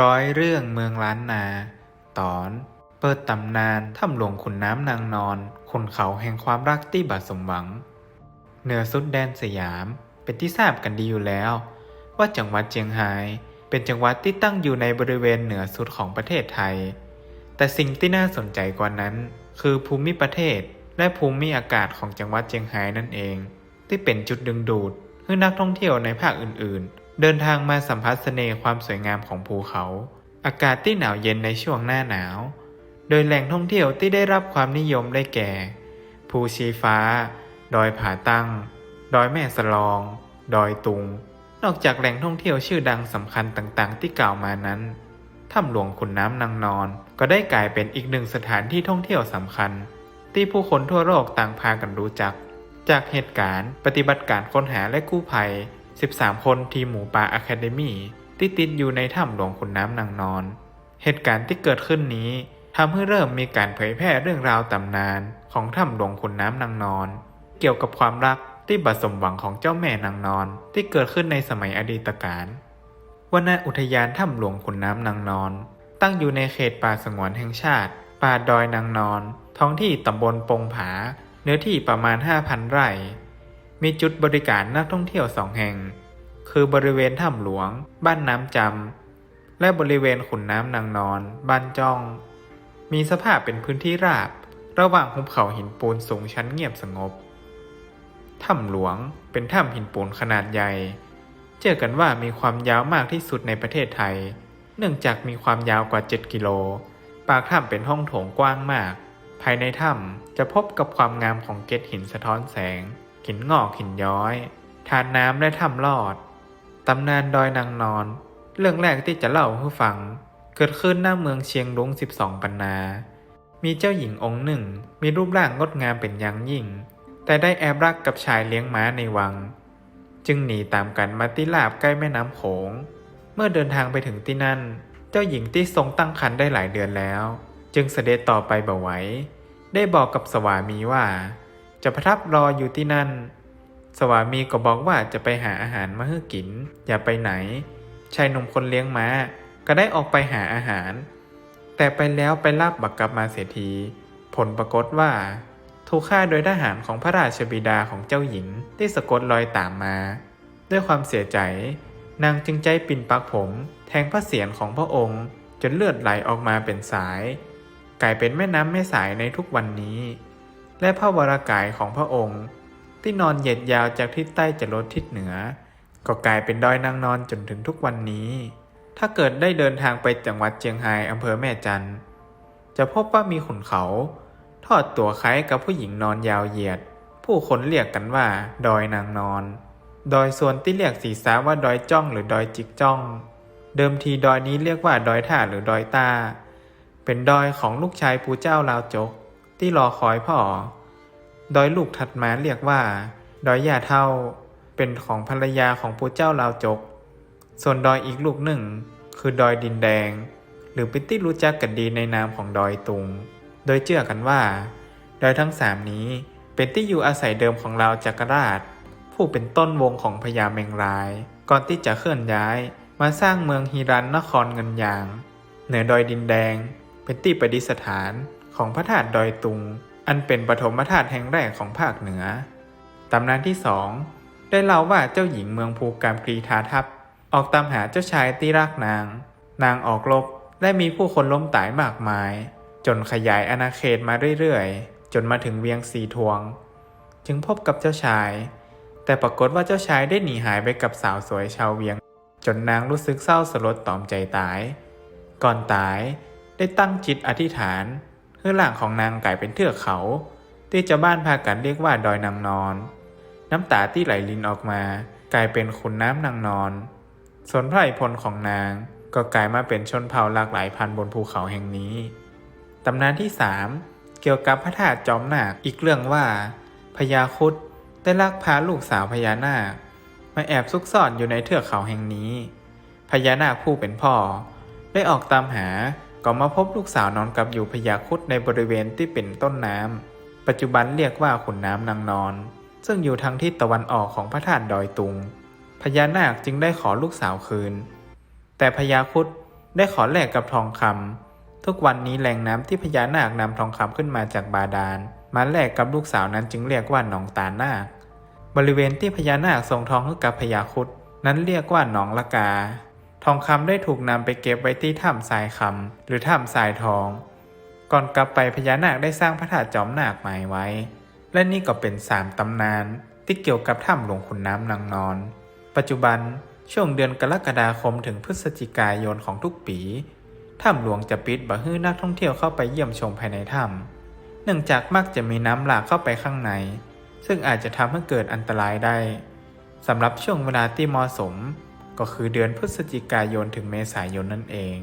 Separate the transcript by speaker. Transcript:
Speaker 1: ร้อยเรื่องเมืองล้านนา ตอน เปิดตำนานถ้ำหลวงขุนน้ำนางนอนขุนเขาแห่งความรักที่บัดสมหวัง เหนือสุดแดนสยามเป็นที่ทราบกันดีอยู่แล้ว ว่าจังหวัดเจียงไฮ้เป็นจังหวัดที่ตั้งอยู่ในบริเวณเหนือสุดของประเทศไทย แต่สิ่งที่น่าสนใจกว่านั้น คือภูมิประเทศและภูมิอากาศของจังหวัดเจียงไฮ้นั่นเอง ที่เป็นจุดดึงดูดให้นักท่องเที่ยวในภาคอื่นๆ เดินทางมาสัมผัสเสน่ห์ความสวยงามของภูเขา อากาศที่หนาวเย็นในช่วงหน้าหนาว โดยแหล่งท่องเที่ยวที่ได้รับความนิยมได้แก่ ภูชีฟ้า ดอยผาตั้ง ดอยแม่สลอง ดอยตุง นอกจากแหล่งท่องเที่ยวชื่อดังสำคัญต่างๆ ที่กล่าวมานั้นถ้ำหลวงขุนน้ำนางนอน ก็ได้กลายเป็นอีกหนึ่งสถานที่ท่องเที่ยวสำคัญ ที่ผู้คนทั่วโลกต่างพากันรู้จัก จากเหตุการณ์ ปฏิบัติการค้นหาและกู้ภัย 13 คนทีมหมูป่าอะคาเดมี่ที่ติดอยู่ในถ้ำหลวงขุนน้ำนางนอน เหตุการณ์ที่เกิดขึ้นนี้ทำให้เริ่มมีการเผยแพร่เรื่องราวตำนานของถ้ำหลวงขุนน้ำนางนอน เกี่ยวกับความรักที่บัดสมหวังของเจ้าแม่นางนอน ที่เกิดขึ้นในสมัยอดีตการวณอุทยานถ้ำหลวงขุนน้ำนางนอน ตั้งอยู่ในเขตป่าสงวนแห่งชาติ ป่าดอยนางนอน ท้องที่ตำบลปงผา เนื้อที่ประมาณ 5,000 ไร่ มีจุดบริการนักท่องเที่ยวสองแห่ง คือบริเวณถ้ำหลวง บ้านน้ำจำและบริเวณขุนน้ำนางนอน บ้านจ้อง มีสภาพเป็นพื้นที่ราบ ระหว่างหุบเขาหินปูนสูงชั้นเงียบสงบ ถ้ำหลวงเป็นถ้ำหินปูนขนาดใหญ่เชื่อกันว่ามีความยาวมากที่สุดในประเทศไทย เนื่องจากมีความยาวกว่า 7 กิโล ปากถ้ำเป็นห้องโถงกว้างมาก ภายในถ้ำจะพบกับความงามของเกล็ดหินสะท้อนแสง หินงอกหินย้อย ทานน้ำและถ้ำลอด ตำนานดอยนางนอน เรื่องแรกที่จะเล่าให้ฟัง เกิดขึ้นหน้าเมืองเชียงรุ้ง12ปันนา มีเจ้าหญิงองค์หนึ่ง มีรูปร่างงดงามเป็นอย่างยิ่ง แต่ได้แอบรักกับชายเลี้ยงม้าในวัง จึงหนีตามกันมาที่ลาบใกล้แม่น้ำโขง เมื่อเดินทางไปถึงที่นั่น เจ้าหญิงที่ทรงตั้งครรภ์ได้หลายเดือนแล้ว จึงเสด็จต่อไปบ่ไหวได้บอกกับสวามีว่า จะประทับรออยู่ที่นั่น สวามีก็บอกว่าจะไปหาอาหารมาให้กิน อย่าไปไหน ชายหนุ่มคนเลี้ยงม้า ก็ได้ออกไปหาอาหาร แต่ไปแล้วไปลาบบักกลับมาเสียที ผลปรากฏว่า ถูกฆ่าโดยทหารของพระราชบิดาของเจ้าหญิงที่สะกดรอยตามมา ด้วยความเสียใจ นางจึงใจปิ่นปักผม แทงพระเศียรของพระองค์จนเลือดไหลออกมาเป็นสาย กลายเป็นแม่น้ำแม่สายในทุกวันนี้ และพระวรากายของพระองค์ ที่นอนเหยียดยาวจากทิศใต้จรดทิศเหนือ ก็กลายเป็นดอยนางนอนจนถึงทุกวันนี้ ถ้าเกิดได้เดินทางไปจังหวัดเชียงรายอำเภอแม่จันจะพบว่ามีขุนเขา ทอดตัวคล้ายกับผู้หญิงนอนยาวเหยียด ผู้คนเรียกกันว่า ดอยนางนอน ดอยส่วนที่เรียกศีรษะว่าดอยจ้องหรือดอยจิกจ้อง เดิมทีดอยนี้เรียกว่าดอยท่าหรือดอยตาเป็นดอยของลูกชายปู่เจ้าลาวจก ที่รอคอยพ่อ ดอยลูกถัดมาเรียกว่า ดอยยาเท่า เป็นของภรรยาของปู่เจ้าลาวจก ส่วนดอยอีกลูกหนึ่ง คือดอยดินแดง หรือเป็นที่รู้จักกันดีในนามของดอยตุง โดยเชื่อกันว่า ดอยทั้งสามนี้เป็นที่อยู่อาศัยเดิมของเราจักรราช ผู้เป็นต้นวงของพญาเมงราย ก่อนที่จะเคลื่อนย้ายมาสร้างเมืองฮิรันนครเงินยาง เหนือดอยดินแดง เป็นที่ประดิษฐาน ของพระธาตุดอยตุง อันเป็นปฐมธาตุแห่งแรกของภาคเหนือ ตำนานที่สองได้เล่าว่าเจ้าหญิงเมืองภูกามกรีทาทัพ ออกตามหาเจ้าชายที่รักนาง นางออกรบและมีผู้คนล้มตายมากมาย จนขยายอาณาเขตมาเรื่อยๆ จนมาถึงเวียงสีทวง จึงพบกับเจ้าชาย แต่ปรากฏว่าเจ้าชายได้หนีหายไปกับสาวสวยชาวเวียง จนนางรู้สึกเศร้าสลดตอมใจตาย ก่อนตายได้ตั้งจิตอธิษฐาน ให้ร่างของนางกลายเป็นเทือกเขา ที่ชาวบ้านพากันเรียกว่าดอยนางนอน น้ำตาที่ไหลลินออกมา กลายเป็นขุนน้ำนางนอน ส่วนไพรพลของนางก็กลายมาเป็นชนเผ่าหลากหลายพันบนภูเขาแห่งนี้ตำนานที่ 3 เกี่ยวกับพระธาตุจอมนาคอีกเรื่องว่าพญาคุดได้ลักพาลูกสาวพญานาค มาแอบซุกซ่อนอยู่ในเทือกเขาแห่งนี้พญานาคผู้เป็นพ่อ ได้ออกตามหา ก็มาพบลูกสาวนอนกับอยู่พญาคุดในบริเวณที่เป็นต้นน้ำ ปัจจุบันเรียกว่าขุนน้ำนางนอน ซึ่งอยู่ทางทิศตะวันออกของพระธาตุดอยตุง พญานาคจึงได้ขอลูกสาวคืน แต่พญาคุดได้ขอแลกกับทองคำ ทุกวันนี้แหล่งน้ำที่พญานาคนำทองคำขึ้นมาจากบาดาล มาแลกกับลูกสาวนั้นจึงเรียกว่าหนองตานาค บริเวณที่พญานาคทรงทองให้กับพญาคุดนั้นเรียกว่าหนองละกา ทองคำได้ถูกนำไปเก็บไว้ที่ถ้ำทรายคำหรือถ้ำทรายทอง ก่อนกลับไปพญานาคได้สร้างพระธาตุจอมนาคใหม่ไว้ และนี่ก็เป็นสามตำนานที่เกี่ยวกับถ้ำหลวงขุนน้ำนางนอน ปัจจุบันช่วงเดือนกรกฎาคมถึงพฤศจิกายนของทุกปี ถ้ำหลวงจะปิดบ่ให้นักท่องเที่ยวเข้าไปเยี่ยมชมภายในถ้ำเนื่องจากมักจะมีน้ำหลากเข้าไปข้างใน ซึ่งอาจจะทำให้เกิดอันตรายได้สำหรับช่วงเวลาที่เหมาะสม ก็คือเดือนพฤศจิกายนถึงเมษายนนั่นเอง